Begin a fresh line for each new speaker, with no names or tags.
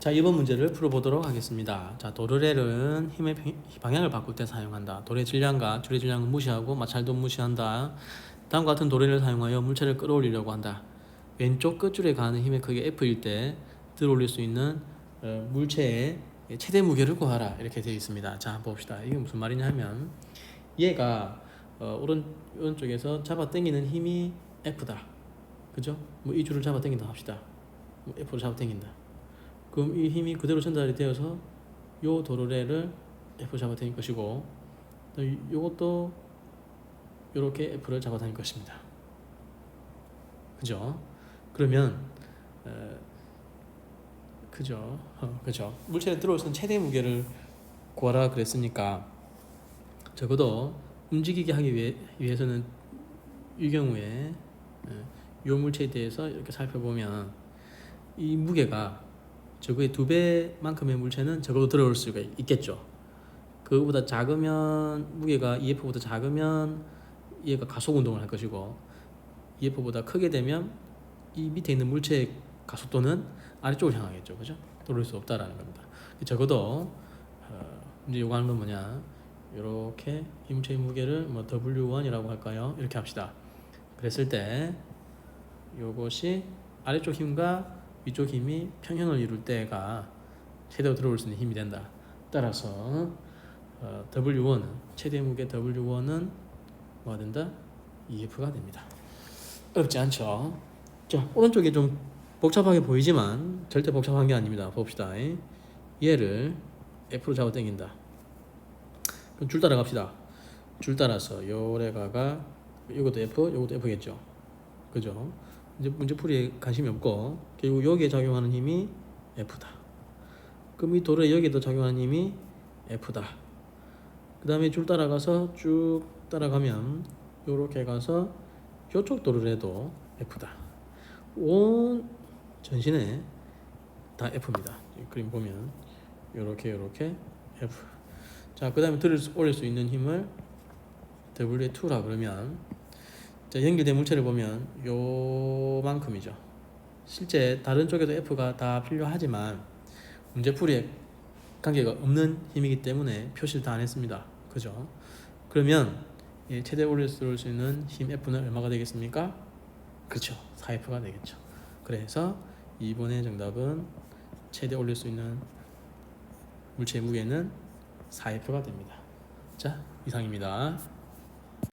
자 이번 문제를 풀어보도록 하겠습니다. 자 도르렐은 힘의 방- 방향을 바꿀 때 사용한다. 돌의 질량과 줄의 질량을 무시하고 마찰도 무시한다. 다음과 같은 도레를 사용하여 물체를 끌어올리려고 한다. 왼쪽 끝줄에 가는 힘의 크기 F일 때 들어올릴 수 있는 어, 물체의 최대 무게를 구하라 이렇게 되어 있습니다. 자 봅시다. 이게 무슨 말이냐면 얘가 어, 오른 오른쪽에서 잡아 당기는 힘이 F다. 그죠? 뭐 이 줄을 잡아 당긴다 합시다. 뭐 F를 잡아 당긴다. 그럼 이 힘이 그대로 전달이 되어서 요 도로레를 F 잡아 당길 것이고 요것도 요렇게 F를 잡아 당길 것입니다. 그죠? 그러면 어, 그죠? 어, 그죠? 물체에 있는 최대 무게를 구하라 그랬으니까 적어도 움직이게 하기 위해, 위해서는 이 경우에 어, 요 물체에 대해서 이렇게 살펴보면 이 무게가 저거의 두 배만큼의 물체는 적어도 들어올 수가 있겠죠. 그거보다 작으면 무게가 EF보다 작으면 얘가 가속 운동을 할 것이고 EF보다 크게 되면 이 밑에 있는 물체의 가속도는 아래쪽을 향하겠죠. 그죠? 돌릴 수 없다라는 겁니다. 적어도 어, 이제 요구하는 건 뭐냐? 이렇게 이 물체의 무게를 뭐 W1이라고 할까요? 이렇게 합시다. 그랬을 때 요것이 아래쪽 힘과 위쪽 힘이 평형을 이룰 때가 최대로 들어올 수 있는 힘이 된다. 따라서 어, W1은 최대 무게 W1은 뭐가 된다? EF가 됩니다. 어렵지 않죠? 자 오른쪽에 좀 복잡하게 보이지만 절대 복잡한 게 아닙니다. 봅시다. 얘를 F로 잡아 당긴다. 그럼 줄 따라 갑시다. 줄 따라서 요래가가 이것도 F, 이것도 F겠죠. 그죠? 이제 문제 풀이에 관심이 없고 결국 여기에 작용하는 힘이 F다. 그럼 이 돌에 여기에도 작용하는 힘이 F다. 그 다음에 줄 따라가서 쭉 따라가면 요렇게 가서 요쪽 도르래도 F다. 온 전신에 다 F입니다. 이 그림 보면 요렇게 요렇게 F. 자, 그 다음에 들을 수, 올릴 수 있는 힘을 W2라 그러면 자, 연결된 물체를 보면 요만큼이죠. 실제 다른 쪽에도 F가 다 필요하지만 문제풀이에 관계가 없는 힘이기 때문에 표시를 다 안 했습니다. 그죠? 그러면 이 최대 올릴 수 있는 힘 F는 얼마가 되겠습니까? 그렇죠. 4F가 되겠죠. 그래서 2번의 정답은 최대 올릴 수 있는 물체의 무게는 4F가 됩니다. 자, 이상입니다.